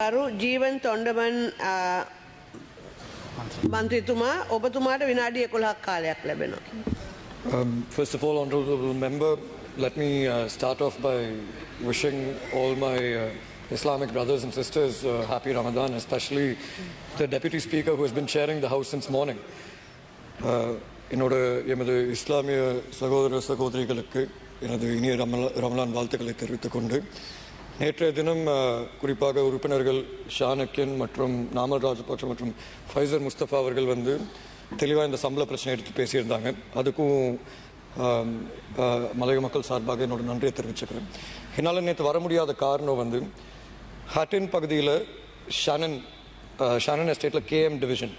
ගරු ජීවන් තොන්ඩමන් ආ, මන්ත්‍රීතුමා ඔබතුමාට විනාඩි එකොළහක් කාලයක් ලැබෙනවා. Um, first of all, honorable member, let me uh, start off by wishing all my uh, Islamic brothers and sisters uh, happy Ramadan, especially the deputy speaker who has been chairing the house since morning. Uh, என்னோட எமது இஸ்லாமிய சகோதர சகோதரிகளுக்கு எனது இனிய ரமலா ரமலான் வாழ்த்துக்களை தெரிவித்துக் கொண்டு நேற்றைய தினம் குறிப்பாக உறுப்பினர்கள் ஷானக்கியன் மற்றும் நாமல் ராஜபக்ஷ மற்றும் ஃபைசர் முஸ்தபா அவர்கள் வந்து தெளிவாக இந்த சம்பள பிரச்சனை எடுத்து பேசியிருந்தாங்க. அதுக்கும் மலைய மக்கள் சார்பாக என்னோட நன்றியை தெரிவிச்சுக்கிறேன். என்னால் நேற்று வர முடியாத காரணம் வந்து ஹட்டின் பகுதியில் ஷானன் ஷானன் எஸ்டேட்டில் கேஎம் டிவிஷன்.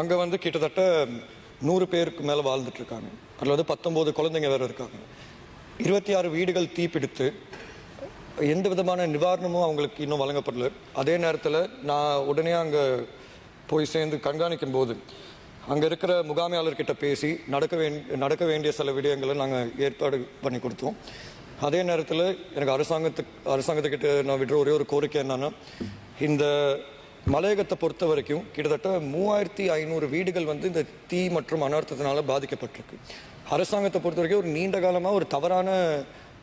அங்கே வந்து கிட்டத்தட்ட நூறு பேருக்கு மேலே வாழ்ந்துட்டுருக்காங்க அதில் வந்து பத்தொம்போது குழந்தைங்க வேறு இருக்காங்க. இருபத்தி ஆறு வீடுகள் தீப்பிடித்து எந்த விதமான நிவாரணமும் அவங்களுக்கு இன்னும் வழங்கப்படல. அதே நேரத்தில் நான் உடனே அங்கே போய் சேர்ந்து கண்காணிக்கும் போது அங்கே இருக்கிற முகாமையாளர்கிட்ட பேசி நடக்க வேண்டிய நடக்க வேண்டிய சில விடயங்களை நாங்கள் ஏற்பாடு பண்ணி கொடுத்தோம். அதே நேரத்தில் எனக்கு அரசாங்கத்துக்கு அரசாங்கத்துக்கிட்ட நான் விடுற ஒரே ஒரு கோரிக்கை என்னன்னா இந்த மலையகத்தை பொறுத்த வரைக்கும் கிட்டத்தட்ட மூவாயிரத்தி ஐநூறு வீடுகள் வந்து இந்த தீ மற்றும் அனர்த்தத்தினால பாதிக்கப்பட்டிருக்கு. அரசாங்கத்தை பொறுத்த வரைக்கும் ஒரு நீண்ட காலமாக ஒரு தவறான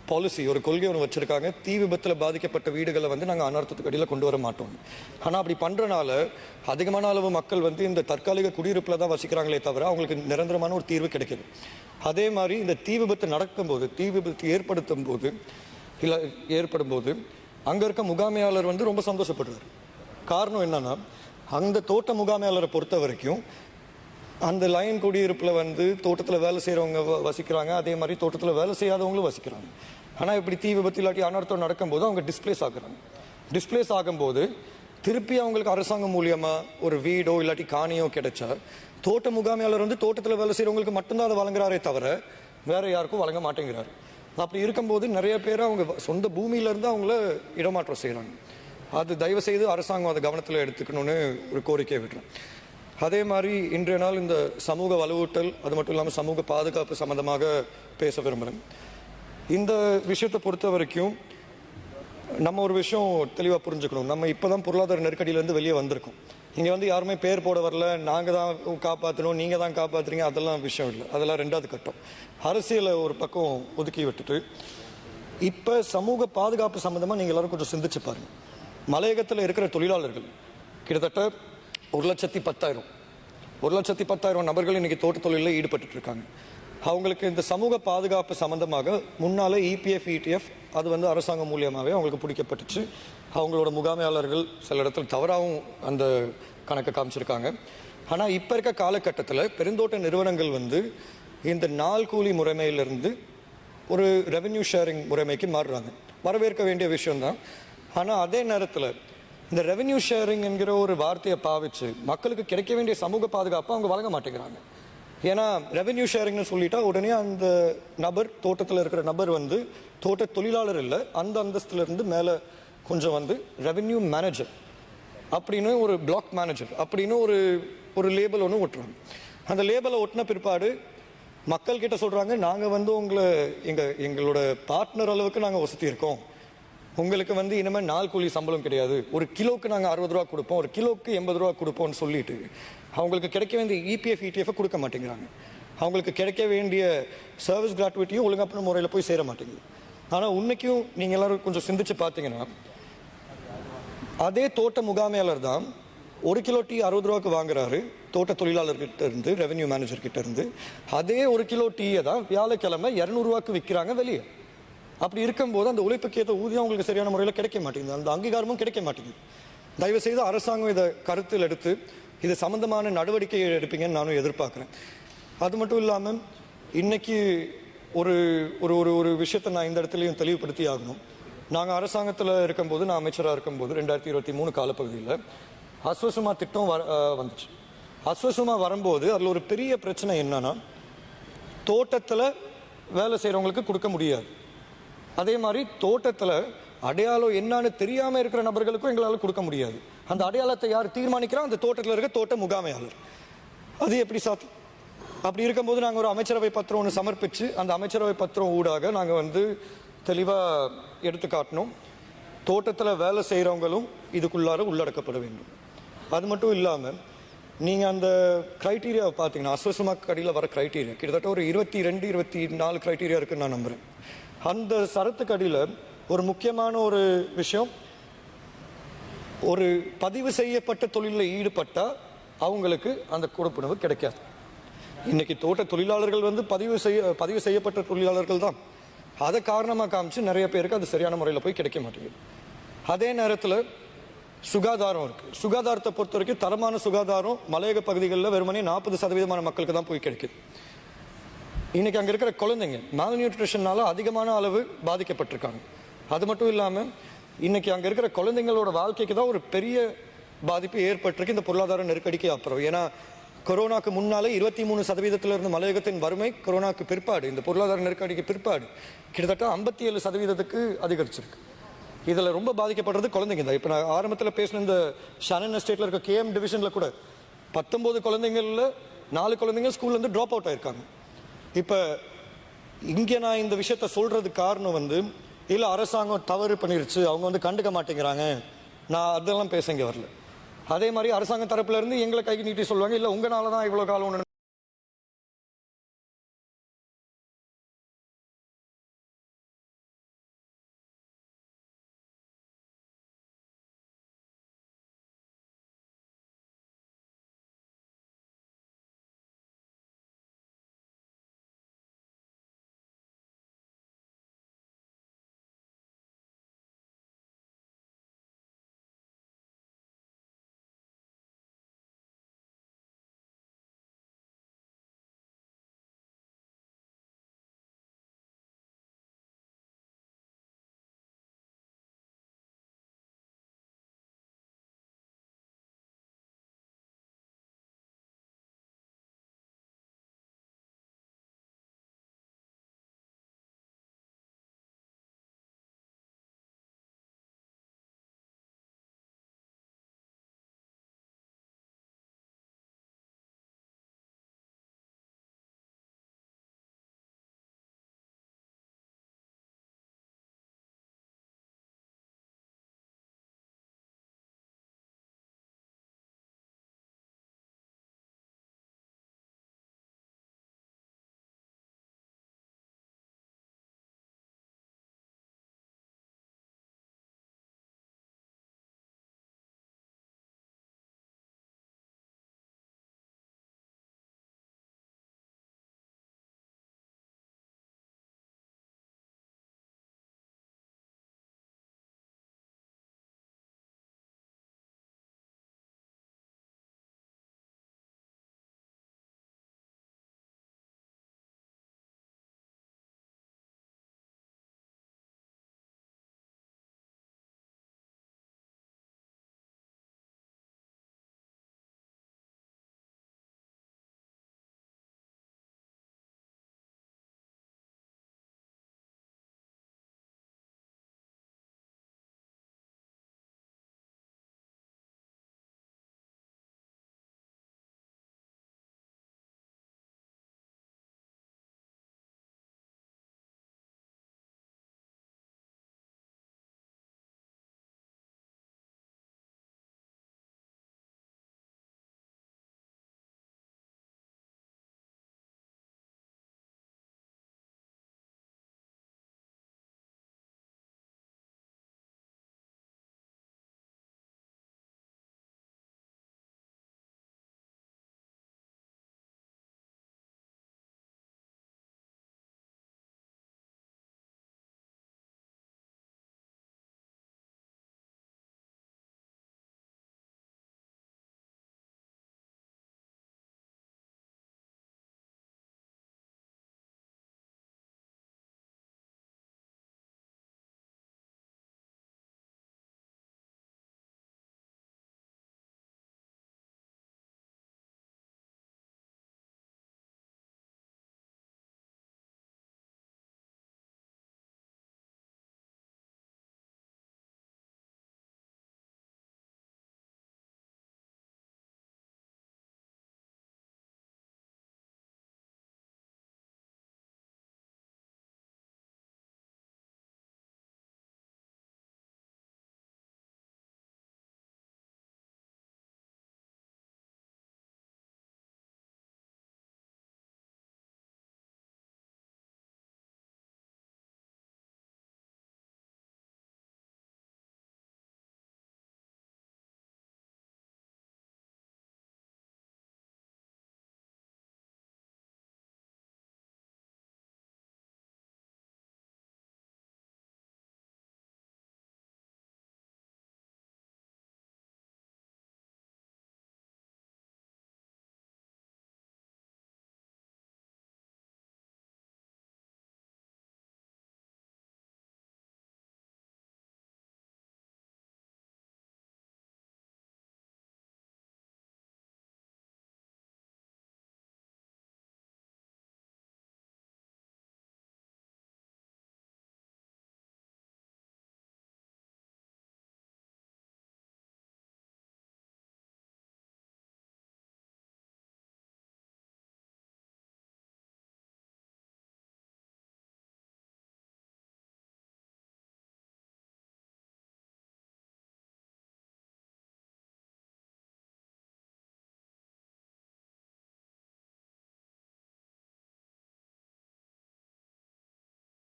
பாலிசி ஒரு கொள்கை ஒன்று வச்சுருக்காங்க. தீ விபத்தில் பாதிக்கப்பட்ட வீடுகளை வந்து நாங்கள் அனர்த்தத்துக்கு அடியில் கொண்டு வர மாட்டோம். ஆனால் அப்படி பண்ணுறனால அதிகமான அளவு மக்கள் வந்து இந்த தற்காலிக குடியிருப்பில் தான் வசிக்கிறாங்களே தவிர அவங்களுக்கு நிரந்தரமான ஒரு தீர்வு கிடைக்கிது அதே மாதிரி இந்த தீ விபத்து நடக்கும்போது தீ விபத்து ஏற்படுத்தும் போது இல்லை ஏற்படும் போது அங்கே இருக்க முகாமையாளர் வந்து ரொம்ப சந்தோஷப்படுறார். காரணம் என்னன்னா அந்த தோட்ட முகாமையாளரை பொறுத்த வரைக்கும் அந்த லைன் குடியிருப்பில் வந்து தோட்டத்தில் வேலை செய்கிறவங்க வசிக்கிறாங்க. அதே மாதிரி தோட்டத்தில் வேலை செய்யாதவங்களும் வசிக்கிறாங்க. ஆனால் இப்படி தீ விபத்து இல்லாட்டி அனர்த்தம் நடக்கும்போது அவங்க டிஸ்பிளேஸ் ஆகுறாங்க. டிஸ்பிளேஸ் ஆகும்போது திருப்பி அவங்களுக்கு அரசாங்கம் மூலியமாக ஒரு வீடோ இல்லாட்டி காணியோ கிடைச்சா தோட்ட முகாமையாளர் வந்து தோட்டத்தில் வேலை செய்கிறவங்களுக்கு மட்டும்தான் அதை வழங்குறாரே தவிர வேற யாருக்கும் வழங்க மாட்டேங்கிறாரு. அப்படி இருக்கும்போது நிறைய பேர் அவங்க சொந்த பூமியிலேருந்து அவங்கள இடமாற்றம் செய்கிறாங்க அது தயவு செய்து அரசாங்கம் அதை கவனத்தில் எடுத்துக்கணும்னு ஒரு கோரிக்கையை விட்டுறேன் அதே மாதிரி இன்றைய நாள் இந்த சமூக வலுவூட்டல் அது மட்டும் இல்லாமல் சமூக பாதுகாப்பு சம்பந்தமாக பேச விரும்புகிறேன் இந்த விஷயத்தை பொறுத்த வரைக்கும் நம்ம ஒரு விஷயம் தெளிவாக புரிஞ்சுக்கணும். நம்ம இப்போ தான் பொருளாதார நெருக்கடியிலேருந்து வெளியே வந்திருக்கோம். இங்கே வந்து யாருமே பேர் போட வரல நாங்கள் தான் காப்பாற்றணும் நீங்கள் தான் காப்பாற்றுறீங்க அதெல்லாம் விஷயம் இல்லை. அதெல்லாம் ரெண்டாவது கட்டம். அரசியலை ஒரு பக்கம் ஒதுக்கி விட்டுட்டு இப்போ சமூக பாதுகாப்பு சம்மந்தமாக நீங்கள் எல்லோரும் கொஞ்சம் சிந்திச்சு பாருங்கள் மலையகத்தில் இருக்கிற தொழிலாளர்கள் கிட்டத்தட்ட ஒரு லட்சத்தி பத்தாயிரம். ஒரு லட்சத்தி பத்தாயிரம் நபர்கள் இன்னைக்கு தோட்ட தொழிலில் ஈடுபட்டு இருக்காங்க அவங்களுக்கு இந்த சமூக பாதுகாப்பு சம்பந்தமாக முன்னாலே இபிஎஃப் இடிஎஃப் அது வந்து அரசாங்கம் மூலியமாகவே அவங்களுக்கு பிடிக்கப்பட்டுச்சு. அவங்களோட முகாமையாளர்கள் சில இடத்துல தவறாகவும் அந்த கணக்கை காமிச்சிருக்காங்க. ஆனால் இப்போ இருக்க காலகட்டத்தில் பெருந்தோட்ட நிறுவனங்கள் வந்து இந்த நாள் கூலி முறைமையிலிருந்து ஒரு ரெவென்யூ ஷேரிங் முறைமைக்கு மாறுறாங்க. வரவேற்க வேண்டிய விஷயம்தான். ஆனால் அதே நேரத்தில் இந்த ரெவென்யூ ஷேரிங் என்கிற ஒரு வார்த்தையை பாவிச்சு மக்களுக்கு கிடைக்க வேண்டிய சமூக பாதுகாப்பை அவங்க வழங்க மாட்டேங்கிறாங்க. ஏன்னா ரெவென்யூ ஷேரிங்னு சொல்லிட்டா உடனே அந்த நபர் தோட்டத்தில் இருக்கிற நபர் வந்து தோட்ட தொழிலாளர் இல்லை அந்த அந்தஸ்துலேருந்து மேலே கொஞ்சம் வந்து ரெவென்யூ மேனேஜர் அப்படின்னு ஒரு பிளாக் மேனேஜர் அப்படின்னு ஒரு ஒரு லேபிள் ஒன்று ஒட்டுறாங்க. அந்த லேபிளை ஒட்டின பிற்பாடு மக்கள் கிட்ட சொல்கிறாங்க நாங்கள் வந்து உங்களை எங்கள் எங்களோட பார்ட்னர் அளவுக்கு நாங்கள் வசதி இருக்கோம். உங்களுக்கு வந்து இனிமேல் நாள் கூலி சம்பளம் கிடையாது. ஒரு கிலோக்கு நாங்கள் அறுபது ரூபா கொடுப்போம். ஒரு கிலோக்கு எண்பது ரூபா கொடுப்போம்னு சொல்லிட்டு அவங்களுக்கு கிடைக்க வேண்டிய இபிஎஃப் இடிஎஃப் கொடுக்க மாட்டேங்கிறாங்க. அவங்களுக்கு கிடைக்க வேண்டிய சர்வீஸ் கிராட்டுவிட்டியும் ஒழுங்கான முறையில் போய் சேர மாட்டேங்குது. ஆனால் இன்னைக்கும் நீங்கள் எல்லாரும் கொஞ்சம் சிந்திச்சு பார்த்தீங்கன்னா அதே தோட்ட முகாமையாளர் தான் ஒரு கிலோ டீ அறுபது ரூபாய்க்கு வாங்குறாரு. தோட்ட தொழிலாளர்கிட்ட இருந்து ரெவென்யூ மேனேஜர் கிட்ட இருந்து அதே ஒரு கிலோ டீயை தான் வியாழக்கிழமை இரநூறுவாக்கு விற்கிறாங்க வெளியே. அப்படி இருக்கும்போது அந்த உழைப்புக்கு ஏற்ற ஊதியம் அவங்களுக்கு சரியான முறையில் கிடைக்க மாட்டேங்குது. அந்த அங்கீகாரமும் கிடைக்க மாட்டேங்குது. தயவு செய்து அரசாங்கம் இதை கருத்தில் எடுத்து இது சம்பந்தமான நடவடிக்கை எடுப்பீங்கன்னு நானும் எதிர்பார்க்குறேன். அது மட்டும் இல்லாமல் இன்னைக்கு ஒரு ஒரு ஒரு ஒரு விஷயத்தை நான் இந்த இடத்துலையும் தெளிவுபடுத்தி ஆகணும். நாங்கள் அரசாங்கத்தில் இருக்கும்போது நான் அமைச்சராக இருக்கும்போது ரெண்டாயிரத்தி இருபத்தி மூணு காலப்பகுதியில் அஸ்வசுமா திட்டம் வர வந்துச்சு. அஸ்வசுமா வரும்போது அதில் ஒரு பெரிய பிரச்சனை என்னன்னா தோட்டத்தில் வேலை செய்கிறவங்களுக்கு கொடுக்க முடியாது. அதே மாதிரி தோட்டத்தில் அடையாளம் என்னன்னு தெரியாமல் இருக்கிற நபர்களுக்கும் எங்களால் கொடுக்க முடியாது. அந்த அடையாளத்தை யார் தீர்மானிக்கிறோம் அந்த தோட்டத்தில் இருக்க தோட்ட முகாமையாளர். அது எப்படி சாத்தியம்? அப்படி இருக்கும்போது நாங்கள் ஒரு அமைச்சரவை பத்திரம் ஒன்று சமர்ப்பித்து அந்த அமைச்சரவை பத்திரம் ஊடாக நாங்கள் வந்து தெளிவாக எடுத்து காட்டினோம் தோட்டத்தில் வேலை செய்கிறவங்களும் இதுக்குள்ளார உள்ளடக்கப்பட வேண்டும். அது மட்டும் இல்லாமல் நீங்கள் அந்த க்ரைட்டீரியாவை பார்த்தீங்கன்னா அஸ்வசமாக் அடியில் வர க்ரைட்டீரியா கிட்டத்தட்ட ஒரு இருபத்தி ரெண்டு இருபத்தி நாலு க்ரைட்டீரியா இருக்குன்னு நான் நம்புகிறேன் அந்த சரத்துக்கு அடியில் ஒரு முக்கியமான ஒரு விஷயம். ஒரு பதிவு செய்யப்பட்ட தொழிலில் ஈடுபட்டால் அவங்களுக்கு அந்த கொடுப்புணவு கிடைக்காது. இன்னைக்கு தோட்ட தொழிலாளர்கள் வந்து பதிவு செய்ய பதிவு செய்யப்பட்ட தொழிலாளர்கள் தான். அதை காரணமாக காமிச்சு நிறைய பேருக்கு அது சரியான முறையில் போய் கிடைக்க மாட்டேங்குது. அதே நேரத்தில் சுகாதாரம் இருக்குது சுகாதாரத்தை பொறுத்த வரைக்கும் தரமான சுகாதாரம் மலையக பகுதிகளில் வெறுமனே நாற்பது சதவீதமான மக்களுக்கு தான் போய் கிடைக்குது. இன்றைக்கி அங்கே இருக்கிற குழந்தைங்க மால் நியூட்ரிஷனால அதிகமான அளவு பாதிக்கப்பட்டிருக்காங்க. அது மட்டும் இல்லாமல் இன்றைக்கி அங்கே இருக்கிற குழந்தைங்களோட வாழ்க்கைக்கு தான் ஒரு பெரிய பாதிப்பு ஏற்பட்டிருக்கு. இந்த பொருளாதார நெருக்கடிக்கு அப்புறம். ஏன்னா கொரோனாக்கு முன்னாலே இருபத்தி மூணு சதவீதத்தில் இருந்த மலையகத்தின் வறுமை கொரோனாக்கு பிற்பாடு இந்த பொருளாதார நெருக்கடிக்கு பிற்பாடு கிட்டத்தட்ட ஐம்பத்தி ஏழு சதவீதத்துக்கு அதிகரிச்சிருக்கு. இதில் ரொம்ப பாதிக்கப்படுறது குழந்தைங்க தான். இப்போ நான் ஆரம்பத்தில் பேசின இந்த ஷனன் எஸ்டேட்டில் இருக்க கேஎம் டிவிஷனில் கூட பத்தொம்போது குழந்தைங்களில் நாலு குழந்தைங்க ஸ்கூல்லேருந்து ட்ராப் அவுட் ஆயிருக்காங்க. இப்போ இங்கே நான் இந்த விஷயத்த சொல்கிறதுக்கு காரணம் வந்து இல்லை அரசாங்கம் தவறு பண்ணிருச்சு அவங்க வந்து கண்டுக்க மாட்டேங்கிறாங்க. நான் அதெல்லாம் பேச இங்கே வரல. அதே மாதிரி அரசாங்க தரப்புலேருந்து எங்களை கைக்கு நீட்டி சொல்லுவாங்க இல்லை உங்களால தான் இவ்வளோ காலம் ஒன்று